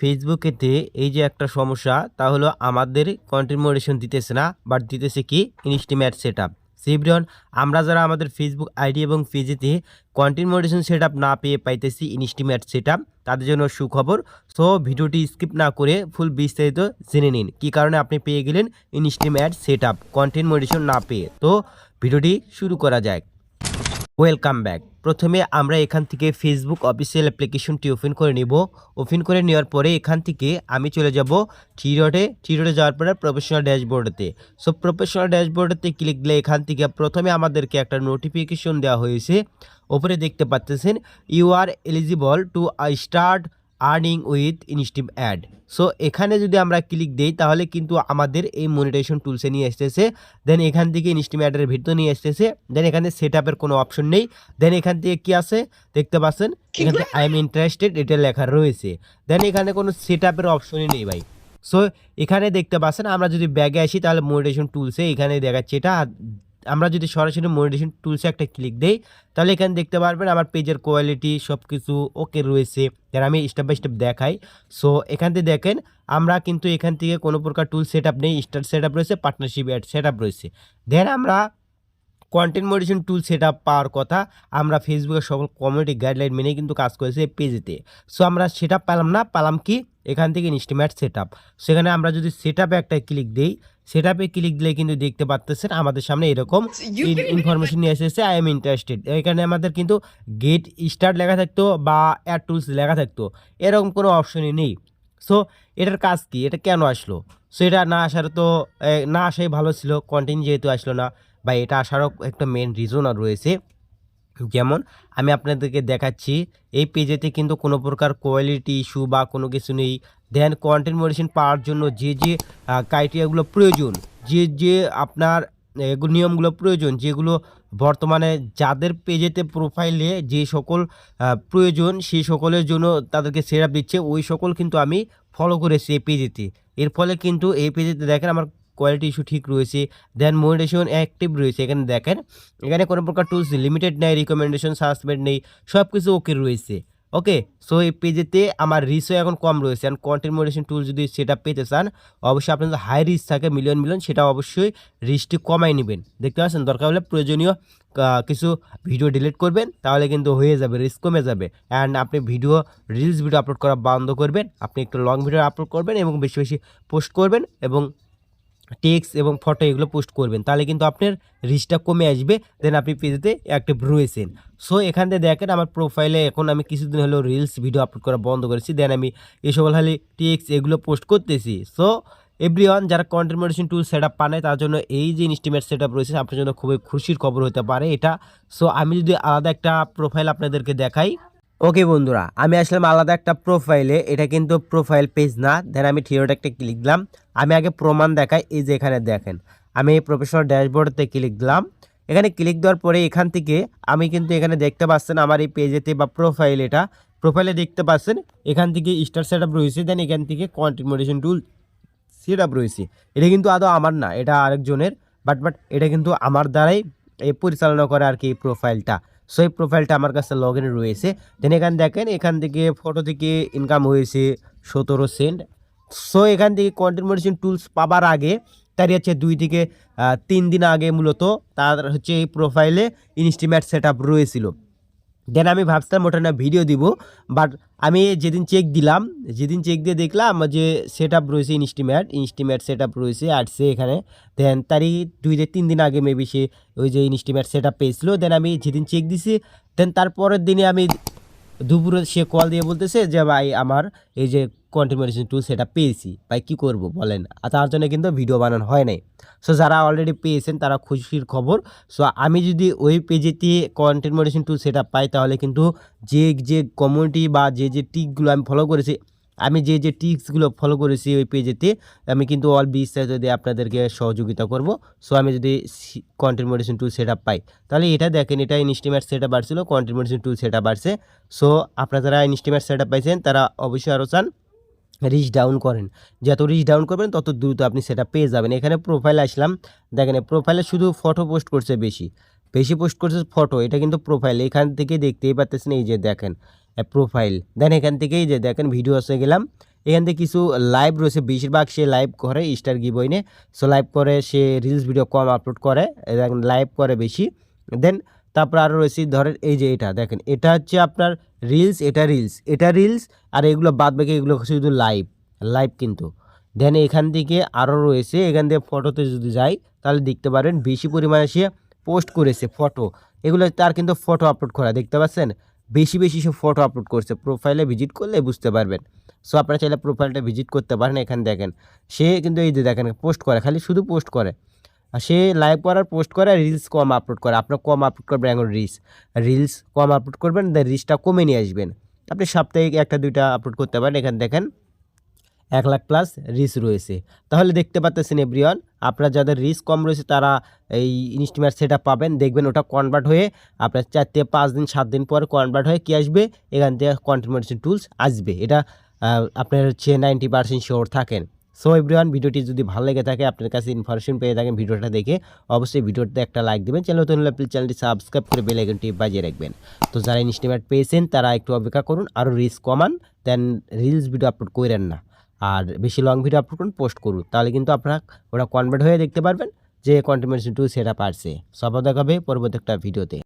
ফেসবুকেতে এই যে একটা সমস্যা, তা হলো আমাদের কন্টেন্ট মডারেশন দিতেছে না বাট দিতেছে কি? ইনস্টিমেট সেট আপ সেভরিয়ন আমরা যারা আমাদের ফেসবুক আইডি এবং পেজেতে কন্টেন্ট মডারেশন সেট না পেয়ে পাইতেছি ইনস্টিমেট সেট তাদের জন্য সুখবর। সো ভিডিওটি স্কিপ না করে ফুল বিস্তারিত জেনে নিন, কী কারণে আপনি পেয়ে গেলেন ইনস্টিমেট সেট আপ কন্টেন্ট মডারেশন না পেয়ে। তো, ভিডিওটি শুরু করা যায় ওয়েলকাম ব্যাক প্রথমে আমরা এখান থেকে ফেসবুক অফিসিয়াল অ্যাপ্লিকেশনটি ওপেন করে নিব। ওপেন করে নেওয়ার পরে এখান থেকে আমি চলে যাব থ্রি রোডে থ্রি রোডে যাওয়ার পরে প্রফেশনাল ড্যাশবোর্ডেতে সো প্রফেশনাল ড্যাশবোর্ডেতে ক্লিক দিলে এখান থেকে প্রথমে আমাদেরকে একটা নোটিফিকেশন দেওয়া হয়েছে। ওপরে দেখতে পাচ্ছেন you are eligible to start earning with instream ad so এখানে যদি আমরা ক্লিক দিই তাহলে কিন্তু আমাদের এই মনিটাইজেশন টুলসে নিয়ে আসতেছে। দেন এখান থেকে ইনস্টিম অ্যাডের ভিতরে নিয়ে আসতেছে। দেন এখানে সেট আপের কোনো অপশন নেই। দেন এখান থেকে কি আছে? দেখতে পাচ্ছেন? এখানে আই এম ইন্টারেস্টেড এটা লেখা রয়েছে। দেন এখানে কোনো সেট আপের অপশনই নেই ভাই। সো এখানে দেখতে পাচ্ছেন আমরা যদি ব্যাগে আসি তাহলে মনিটেশন টুলসে এখানে দেখাচ্ছে এটা। আমরা যদি সরাসরি মনিটেশন টুলসে একটা ক্লিক দেই, তাহলে এখানে দেখতে পারবেন আমার পেজের কোয়ালিটি সব কিছু ওকে রয়েছে। যারা আমি স্টেপ বাই স্টেপ দেখাই। সো এখান থেকে দেখেন, আমরা কিন্তু এখান থেকে কোনো প্রকার টুল সেট আপ নেই স্টার সেট আপ রয়েছে পার্টনারশিপ অ্যাড সেট আপ রয়েছে। দেন আমরা content moderation tool set up পাওয়ার কথা, আমরা ফেসবুকের সকল কমিউনিটি গাইডলাইন মেনে কিন্তু কাজ করেছি পেজেতে সো আমরা সেট আপ পেলাম না, পেলাম কি? এখান থেকে ইনস্টিমেট সেট আপ সেখানে আমরা যদি সেট আপে একটা ক্লিক দিই সেট আপে ক্লিক দিলে কিন্তু দেখতে পাচ্তেছেন আমাদের সামনে এরকম ইনফরমেশন নিয়ে এসেছে আই এম ইন্টারেস্টেড এখানে আমাদের কিন্তু গেট স্টার্ট লেখা থাকতো বা অ্যাড টুলস লেখা থাকতো এরকম কোনো অপশনই নেই। সো এটার কাজ কি? এটা কেন আসলো? সো এটা না আসার তো না আসাই ভালো ছিল কন্টেন্ট যেহেতু আসলো না বা এটা আসারও একটা মেন রিজনও রয়েছে। যেমন আমি আপনাদেরকে দেখাচ্ছি, এই পেজেতে কিন্তু কোনো প্রকার কোয়ালিটি ইস্যু বা কোনো কিছু নেই। দেন কন্টেন্ট মডিশন পাওয়ার জন্য যে যে ক্রাইটেরিয়াগুলো প্রয়োজন, যে যে আপনার নিয়মগুলো প্রয়োজন, যেগুলো বর্তমানে যাদের পেজেতে প্রোফাইলে যে সকল প্রয়োজন, সেই সকলের জন্য তাদেরকে সেট দিচ্ছে, ওই সকল কিন্তু আমি ফলো করেছি এই পেজেতে এর ফলে কিন্তু এই পেজেতে দেখেন আমার কোয়ালিটি ইস্যু ঠিক রয়েছে দেন মনিটেশন অ্যাক্টিভ রয়েছে। এখানে দেখেন, এখানে কোনো প্রকার টুলস লিমিটেড নেই রিকমেন্ডেশন সাসপেন্ড নেই সব কিছু ওকে রয়েছে। ওকে সো এই পেজেতে আমার রিচও এখন কম রয়েছে। অ্যান্ড কন্টেন্ট মডিশন টুল যদি সেটা পেতে চান, অবশ্যই আপনার হাই রিস্ক থাকে মিলিয়ন মিলিয়ন সেটা অবশ্যই রিস্কটি কমাই নেবেন। দেখতে পাচ্ছেন? দরকার হলে প্রয়োজনীয় কিছু ভিডিও ডিলিট করবেন, তাহলে কিন্তু হয়ে যাবে রিস্ক কমে যাবে। অ্যান্ড আপনি ভিডিও রিলস ভিডিও আপলোড করা বন্ধ করবেন, আপনি একটু লং ভিডিও আপলোড করবেন এবং বেশি বেশি পোস্ট করবেন এবং টেক্সট এবং ফটো এগুলো পোস্ট করবেন, তাহলে কিন্তু আপনার রিচটা কমে আসবে দেন আপনি পেজেতে অ্যাক্টিভ রয়েছেন। সো এখান থেকে দেখেন আমার প্রোফাইলে এখন আমি কিছুদিন হলো রিলস ভিডিও আপলোড করা বন্ধ করেছি দেন আমি এই সকল খালি টেক্সট এগুলো পোস্ট করতেছি। সো এভরিওয়ান যারা content moderation tool set up পানে তার জন্য এই যে ইনস্টিমেট সেট আপ রয়েছে, আপনার জন্য খুবই খুশির খবর হতে পারে এটা। সো আমি যদি আলাদা একটা প্রোফাইল আপনাদেরকে দেখাই। ওকে বন্ধুরা, আমি আসলাম আলাদা একটা প্রোফাইলে এটা কিন্তু প্রোফাইল পেজ না দেন আমি থিওটা একটা ক্লিক দিলাম। আমি আগে প্রমাণ দেখাই, এই যে এখানে দেখেন। আমি এই প্রফেশনাল ড্যাশবোর্ডতে ক্লিক দিলাম। এখানে ক্লিক দেওয়ার পরে এখান থেকে আমি কিন্তু এখানে দেখতে পাচ্ছেন আমার এই পেজেতে বা প্রোফাইল এটা। প্রোফাইলে দেখতে পাচ্ছেন, এখান থেকে স্টার সেট আপ রয়েছে দেন এখান থেকে content moderation tool set up রয়েছে। এটা কিন্তু আদৌ আমার না, এটা আরেকজনের বাট বাট এটা কিন্তু আমার দ্বারাই এই পরিচালনা করে আর কি এই প্রোফাইলটা সো এই প্রোফাইলটা আমার কাছে লগ রয়েছে। দেন এখানে দেখেন, এখান থেকে ফটো থেকে ইনকাম হয়েছে সতেরো সেন্ট সো এখান থেকে কন্টেন্ট মডিশন টুলস পাবার আগে, তারই হচ্ছে দুই থেকে তিন দিন আগে মূলত তার হচ্ছে এই প্রোফাইলে ইনস্টিমেট সেট আপ রয়েছিল। দেন আমি ভাবছিলাম ওটা না ভিডিও দিব বাট আমি যেদিন চেক দিলাম, যেদিন চেক দিয়ে দেখলাম যে সেট আপ রয়েছে ইনস্টিমেট ইনস্টিমেট সেট আপ রয়েছে আসছে এখানে। দেন তারই দুই থেকে তিন দিন আগে মেবি সে ওই যে ইনস্টিমেট সেট আপ পেয়েছিল। দেন আমি যেদিন চেক দিছি দেন তারপরের দিনে আমি দুপুরে সে কল দিয়ে বলতেছে যে, ভাই, আমার এই যে কন্টিনিউশন টু সেটা পেয়েছি। ভাই, কী করব বলেন? আর তার জন্য কিন্তু ভিডিও বানানো হয় নাই। সো যারা অলরেডি পেয়েছেন, তারা খুশির খবর। সো আমি যদি ওই পেজেতে কন্টেন্ট টুল সেটা পাই, তাহলে কিন্তু যে যে কমিউনিটি বা যে যে টিকগুলো আমি ফলো করেছি আমি যে যে টিক্সগুলো ফলো করেছি ওই পেজেতে আমি কিন্তু অল বিস্তারিত দিয়ে আপনাদেরকে সহযোগিতা করব সো আমি যদি কন্টেন্ট মডিশন টুল সেট পাই, তাহলে এটা দেখেন, এটা ইনস্টিমেট সেট আপ বাড়ছিল কন্টেন্ট মডিশন টুল সেট বাড়ছে সো আপনারা যারা ইনস্টিমেট সেট আপ পাইছেন, তারা অবশ্যই আরও চান রিচ ডাউন করেন। যত রিচ ডাউন করবেন, তত দ্রুত আপনি সেটা পেয়ে যাবেন। এখানে প্রোফাইল আসলাম, দেখেন প্রোফাইলে শুধু ফটো পোস্ট করছে বেশি বেশি পোস্ট করছে ফটো এটা কিন্তু প্রোফাইল এখান থেকে দেখতেই পাচ্ছেন এই যে দেখেন প্রোফাইল দেন এখান থেকেই যে দেখেন ভিডিও আসে গেলাম। এখান থেকে কিছু লাইভ রয়েছে, বেশিরভাগ সে লাইভ করে স্টার গিবইনে সো লাইভ করে, সে রিলস ভিডিও কম আপলোড করে লাইভ করে বেশি। দেন তারপর আরও রয়েছে, ধরেন এই যে এটা, দেখেন, এটা হচ্ছে আপনার রিলস এটা রিলস এটা রিলস আর এগুলো বাদ বাকি এগুলো শুধু লাইভ লাইভ কিন্তু। দেন এখান থেকে আরও রয়েছে, এখান থেকে ফটোতে যদি যাই, তাহলে দেখতে পারেন, বেশি পরিমাণে সে পোস্ট করেছে ফটো এগুলো তার কিন্তু ফটো আপলোড করা, দেখতে পাচ্ছেন? বেশি বেশি সব ফটো আপলোড করছে। প্রোফাইলে ভিজিট করলে বুঝতে পারবেন। সো আপনারা চাইলে প্রোফাইলটা ভিজিট করতে পারেন এখানে দেখেন। সে কিন্তু এই যে দেখেন পোস্ট করে, খালি শুধু পোস্ট করে। আর সে লাইভ করার পোস্ট করে রিলস কম আপলোড করে। আপনার কম আপলোড করবেন এখন রিলস রিলস কম আপলোড করবেন দেন রিলসটা কমে নিয়ে আসবেন। আপনি সাপ্তাহিক একটা, দুইটা আপলোড করতে পারেন। এখানে দেখেন এক লাখ প্লাস রিস রয়েছে। তাহলে দেখতে পাচ্ছেন এভরিওয়ান, আপনার যাদের রিস্ক কম রয়েছে তারা এই ইনস্টিমেট সেটা পাবেন। দেখবেন ওটা কনভার্ট হয়ে আপনার চার থেকে পাঁচ দিন, সাত দিন পর কনভার্ট হয়ে কী আসবে? এখান থেকে কন্টিনিউশন টুলস আসবে। এটা আপনার হচ্ছে নাইনটি পার্সেন্ট শিওর থাকেন। সো এভরিওয়ান ভিডিওটি যদি ভালো লেগে থাকে, আপনার কাছে ইনফরমেশন পেয়ে থাকেন ভিডিওটা দেখে, অবশ্যই ভিডিওতে একটা লাইক দেবেন। চ্যানেল নতুন হলে প্লিজ চ্যানেলটি সাবস্ক্রাইব করে বেল আইকনটি বাজিয়ে রাখবেন। তো যারা ইনস্টিমেট পেয়েছেন, তারা একটু অপেক্ষা করুন আরও রিস্ক কমান দেন রিলস ভিডিও আপলোড করেন না। আর বেশি লং ভিডিও আপলোড করুন পোস্ট করুন। তাহলে কিন্তু আপনারা ওরা কনভার্ট হয়ে দেখতে পারবেন যে কন্টিনিউশন টু সেটা পারছে সব দেখাবে পরবর্তী একটা ভিডিওতে